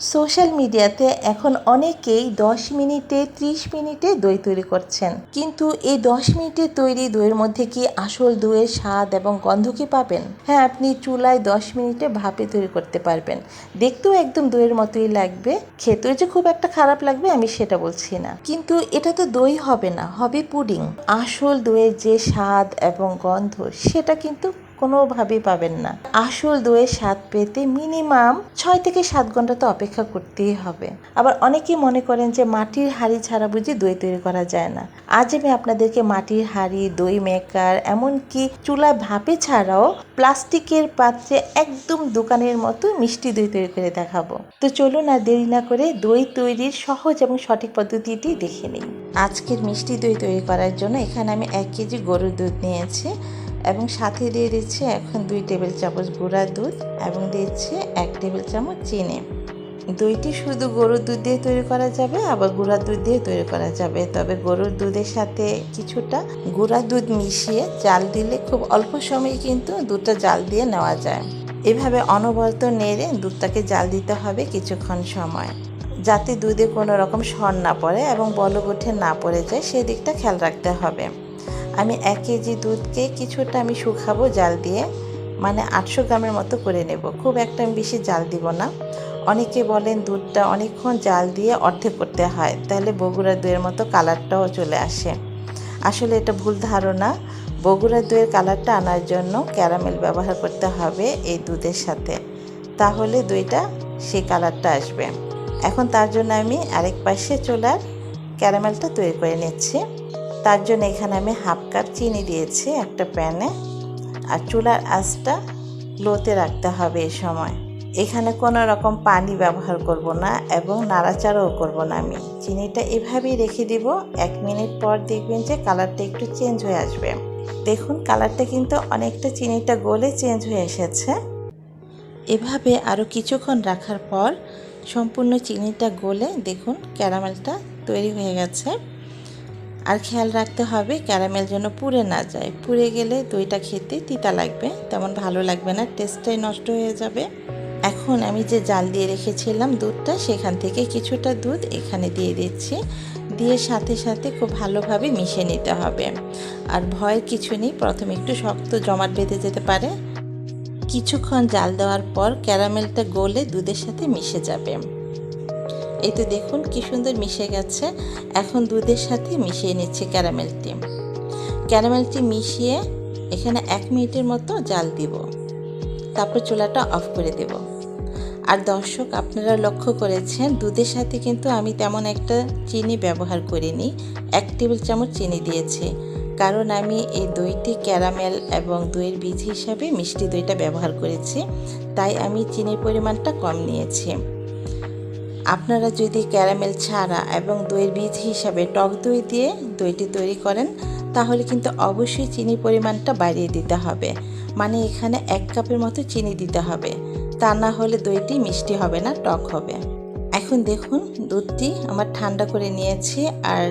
Social মিডিয়াতে এখন অনেকেই দশ মিনিটে ত্রিশ মিনিটে দই তৈরি করছেন। কিন্তু এই দশ মিনিটে তৈরি দইয়ের মধ্যে কি আসল দইয়ের স্বাদ এবং গন্ধ কি পাবেন? হ্যাঁ আপনি চুলায় দশ মিনিটে ভাপে তৈরি করতে পারবেন। দেখতেও একদম দইয়ের মতোই লাগবে। খেতেও যে খুব একটা খারাপ লাগবে আমি সেটা বলছি না। কিন্তু এটা তো দই হবে না, হবে পুডিং। আসল দইয়ের যে স্বাদ এবং গন্ধ সেটা কিন্তু কোনোভাবেই পাবেন না। আসল দইয়ের স্বাদ পেতে মিনিমাম ছয় থেকে সাত ঘণ্টা তো অপেক্ষা করতেই হবে। আবার অনেকেই মনে করেন যে মাটির হাঁড়ি ছাড়া বুঝি দই তৈরি করা যায় না। আজ আমি আপনাদেরকে মাটির হাঁড়ি, দই মেকার এমনকি চুলা ভাপে ছাড়াও প্লাস্টিকের পাত্রে একদম দোকানের মতো মিষ্টি দই তৈরি করে দেখাবো। তো চলুন আর দেরি না করে দই তৈরির সহজ এবং সঠিক পদ্ধতিটি দেখে নিই। আজকের মিষ্টি দই তৈরি করার জন্য এখানে আমি এক কেজি গরুর দুধ নিয়েছি। এবং সাথে দিয়ে দিচ্ছি এখন দুই টেবিল চামচ গুঁড়া দুধ এবং দিচ্ছি এক টেবিল চামচ চিনি। দইটি শুধু গরুর দুধ দিয়ে তৈরি করা যাবে, আবার গুঁড়া দুধ দিয়ে তৈরি করা যাবে। তবে গরুর দুধের সাথে কিছুটা গুঁড়া দুধ মিশিয়ে জাল দিলে খুব অল্প সময়ে কিন্তু দুধটা জাল দিয়ে নেওয়া যায়। এভাবে অনবরত নেড়ে দুধটাকে জাল দিতে হবে কিছুক্ষণ সময়, যাতে দুধে কোনো রকম সর না পড়ে এবং বলক উঠে না পড়ে যায় সেদিকটা খেয়াল রাখতে হবে। আমি এক কেজি দুধকে কিছুটা আমি শুকাবো জাল দিয়ে মানে আটশো গ্রামের মতো করে নেব। খুব একটা আমি বেশি জাল দিব না। অনেকে বলেন দুধটা অনেকক্ষণ জাল দিয়ে অর্ধেক করতে হয়, তাহলে বগুড়ার দইয়ের মতো কালারটাও চলে আসে। আসলে এটা ভুল ধারণা। বগুড়ার দইয়ের কালারটা আনার জন্য ক্যারামেল ব্যবহার করতে হবে এই দুধের সাথে। তাহলে দইটা সেই কালারটা আসবে। এখন তার জন্য আমি আরেক পাশে চুলার ক্যারামেলটা তৈরি করে নিচ্ছি। তার জন্য এখানে আমি হাফ কাপ চিনি দিয়েছি একটা প্যানে। আর চুলার আঁচটা লোতে রাখতে হবে এই সময়। এখানে কোনো রকম পানি ব্যবহার করব না এবং নাড়াচাড়াও করব না আমি। চিনিটা এভাবেই রেখে দিব। এক মিনিট পর দেখবেন যে কালারটা একটু চেঞ্জ হয়ে আসবে। দেখুন, কালারটা কিন্তু অনেকটা চিনিটা গলে চেঞ্জ হয়ে এসেছে। এভাবে আরও কিছুক্ষণ রাখার পর সম্পূর্ণ চিনিটা গলে দেখুন ক্যারামেলটা তৈরি হয়ে গেছে। আর খেয়াল রাখতে হবে ক্যারামেল যেন পুড়ে না যায়। পুড়ে গেলে দইটা খেতে তিতা লাগবে, তেমন ভালো লাগবে না, টেস্টটাই নষ্ট হয়ে যাবে। এখন আমি যে জাল দিয়ে রেখেছিলাম দুধটা, সেখান থেকে কিছুটা দুধ এখানে দিয়ে দিচ্ছি। দিয়ে সাথে সাথে খুব ভালোভাবে মিশিয়ে নিতে হবে। আর ভয়ের কিছু নেই, প্রথমে একটু শক্ত জমাট বেঁধে যেতে পারে। কিছুক্ষণ জাল দেওয়ার পর ক্যারামেলটা গলে দুধের সাথে মিশে যাবে। এই তো দেখুন কি সুন্দর মিশে গেছে। এখন দুধের সাথে মিশিয়ে নিচ্ছে ক্যারামেলটি ক্যারামেলটি মিশিয়ে এখানে এক মিনিটের মতো জাল দিব। তারপর চুলাটা অফ করে দেব। আর দর্শক, আপনারা লক্ষ্য করেছেন, দুধের সাথে কিন্তু আমি তেমন একটা চিনি ব্যবহার করিনি। এক টেবিল চামচ চিনি দিয়েছি। কারণ আমি এই দইটি ক্যারামেল এবং দইয়ের বীজ হিসাবে মিষ্টি দইটা ব্যবহার করেছি। তাই আমি চিনির পরিমাণটা কম নিয়েছি। আপনারা যদি ক্যারামেল ছাড়া এবং দইয়ের বীজ হিসাবে টক দই দিয়ে দইটি তৈরি করেন, তাহলে কিন্তু অবশ্যই চিনির পরিমাণটা বাড়িয়ে দিতে হবে। মানে এখানে এক কাপের মতো চিনি দিতে হবে। তা না হলে দইটি মিষ্টি হবে না, টক হবে। এখন দেখুন, দুধটি আমার ঠান্ডা করে নিয়েছি আর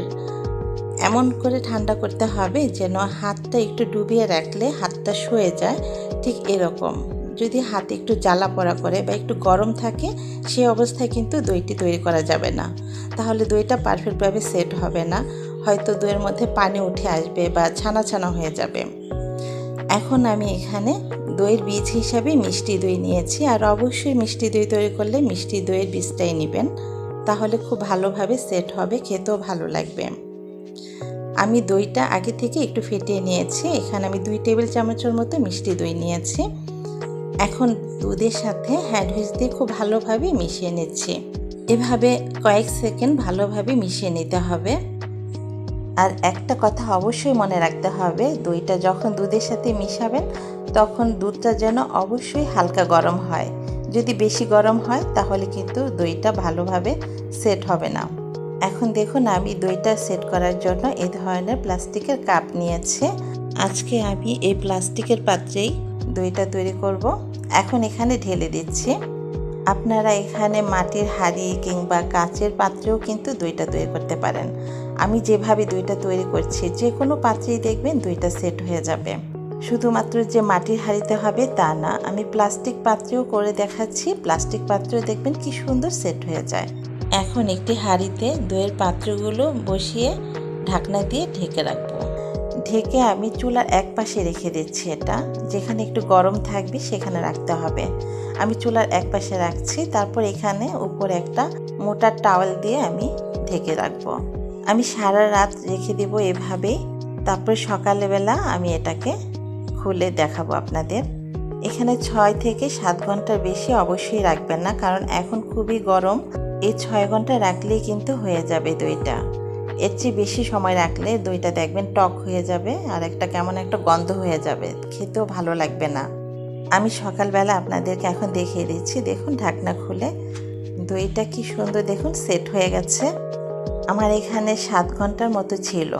এমন করে ঠান্ডা করতে হবে যেন হাতটা একটু ডুবিয়ে রাখলে হাতটা শুয়ে যায়। ঠিক এরকম। যদি হাতে একটু জ্বালা পড়া করে বা একটু গরম থাকে সেই অবস্থায় কিন্তু দইটি তৈরি করা যাবে না। তাহলে দইটা পারফেক্টভাবে সেট হবে না। হয়তো দইয়ের মধ্যে পানি উঠে আসবে বা ছানা ছানা হয়ে যাবে। এখন আমি এখানে দইয়ের বীজ হিসাবে মিষ্টি দই নিয়েছি। আর অবশ্যই মিষ্টি দই তৈরি করলে মিষ্টি দইয়ের বীজটাই নেবেন। তাহলে খুব ভালোভাবে সেট হবে, খেতেও ভালো লাগবে। আমি দইটা আগে থেকে একটু ফেটিয়ে নিয়েছি। এখানে আমি দুই টেবিল চামচের মতো মিষ্টি দই নিয়েছি। এখন দুধের সাথে হ্যান্ড হুইচ দিয়ে খুব ভালোভাবে মিশিয়ে নিচ্ছি। এভাবে কয়েক সেকেন্ড ভালোভাবে মিশিয়ে নিতে হবে। আর একটা কথা অবশ্যই মনে রাখতে হবে, দইটা যখন দুধের সাথে মিশাবেন, তখন দুধটা যেন অবশ্যই হালকা গরম হয়। যদি বেশি গরম হয়, তাহলে কিন্তু দইটা ভালোভাবে সেট হবে না। এখন দেখুন, আমি দইটা সেট করার জন্য এই ধরনের প্লাস্টিকের কাপ নিয়েছি। আজকে আমি এই প্লাস্টিকের পাত্রেই দইটা তৈরি করব। এখন এখানে ঢেলে দিচ্ছি। আপনারা এখানে মাটির হাঁড়ি কিংবা কাচের পাত্রেও কিন্তু দইটা তৈরি করতে পারেন। আমি যেভাবে দইটা তৈরি করছি, যে কোনো পাত্রেই দেখবেন দইটা সেট হয়ে যাবে। শুধুমাত্র যে মাটির হাঁড়িতে হবে তা না, আমি প্লাস্টিক পাত্রেও করে দেখাচ্ছি। প্লাস্টিক পাত্রেও দেখবেন কি সুন্দর সেট হয়ে যায়। এখন একটি হাঁড়িতে দইয়ের পাত্রগুলো বসিয়ে ঢাকনা দিয়ে ঢেকে রাখব। ঢেকে আমি চুলার এক পাশে রেখে দিচ্ছি এটা। যেখানে একটু গরম থাকবে সেখানে রাখতে হবে। আমি চুলার এক পাশে রাখছি, তারপর এখানে উপরে একটা মোটা টাওয়াল দিয়ে আমি ঢেকে রাখব। আমি সারা রাত রেখে দেবো এভাবেই। তারপর সকালবেলা আমি এটাকে খুলে দেখাবো আপনাদের। এখানে ছয় থেকে সাত ঘণ্টার বেশি অবশ্যই রাখবেন না, কারণ এখন খুবই গরম। এই ছয় ঘণ্টা রাখলেই কিন্তু হয়ে যাবে দইটা। এর চেয়ে বেশি সময় রাখলে দইটা দেখবেন টক হয়ে যাবে আর একটা কেমন একটা গন্ধ হয়ে যাবে। খেতেও ভালো লাগবে না। আমি সকালবেলা আপনাদেরকে এখন দেখিয়ে দিচ্ছি। দেখুন, ঢাকনা খুলে দইটা কি সুন্দর দেখুন, সেট হয়ে গেছে। আমার এখানে সাত ঘণ্টার মতো ছিল।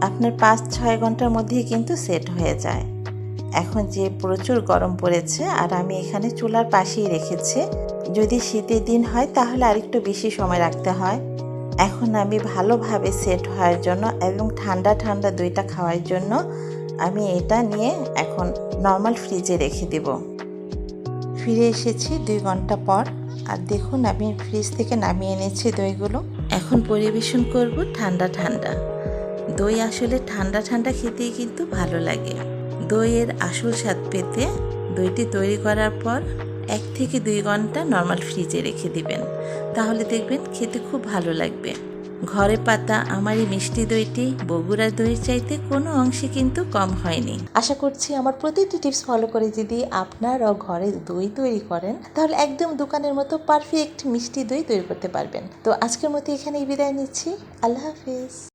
আপনার পাঁচ, ছয় ঘণ্টার মধ্যেই কিন্তু সেট হয়ে যায়। এখন যে প্রচুর গরম পড়েছে আর আমি এখানে চুলার পাশেই রেখেছি। যদি শীতের দিন হয় তাহলে আরেকটু বেশি সময় রাখতে হয়। এখন আমি ভালোভাবে সেট হওয়ার জন্য এবং ঠান্ডা ঠান্ডা দইটা খাওয়ার জন্য আমি এটা নিয়ে এখন নর্মাল ফ্রিজে রেখে দেব। ফিরে এসেছি দুই ঘণ্টা পর। আর দেখুন, আমি ফ্রিজ থেকে নামিয়ে এনেছি দইগুলো। এখন পরিবেশন করব ঠান্ডা ঠান্ডা। দই আসলে ঠান্ডা ঠান্ডা খেতেই কিন্তু ভালো লাগে। দইয়ের আসল স্বাদ পেতে দইটি তৈরি করার পর এক থেকে দুই ঘণ্টা নর্মাল ফ্রিজে রেখে দিবেন। তাহলে দেখবেন খেতে খুব ভালো লাগবে। ঘরে পাতা আমার এই মিষ্টি দইটি বগুড়ার দইয়ের চাইতে কোনো অংশে কিন্তু কম হয়নি। আশা করছি আমার প্রতিটি টিপস ফলো করে যদি আপনারাও ঘরে দই তৈরি করেন, তাহলে একদম দোকানের মতো পারফেক্ট মিষ্টি দই তৈরি করতে পারবেন। তো আজকের মতো এখানেই বিদায় নিচ্ছি। আল্লাহ হাফিজ।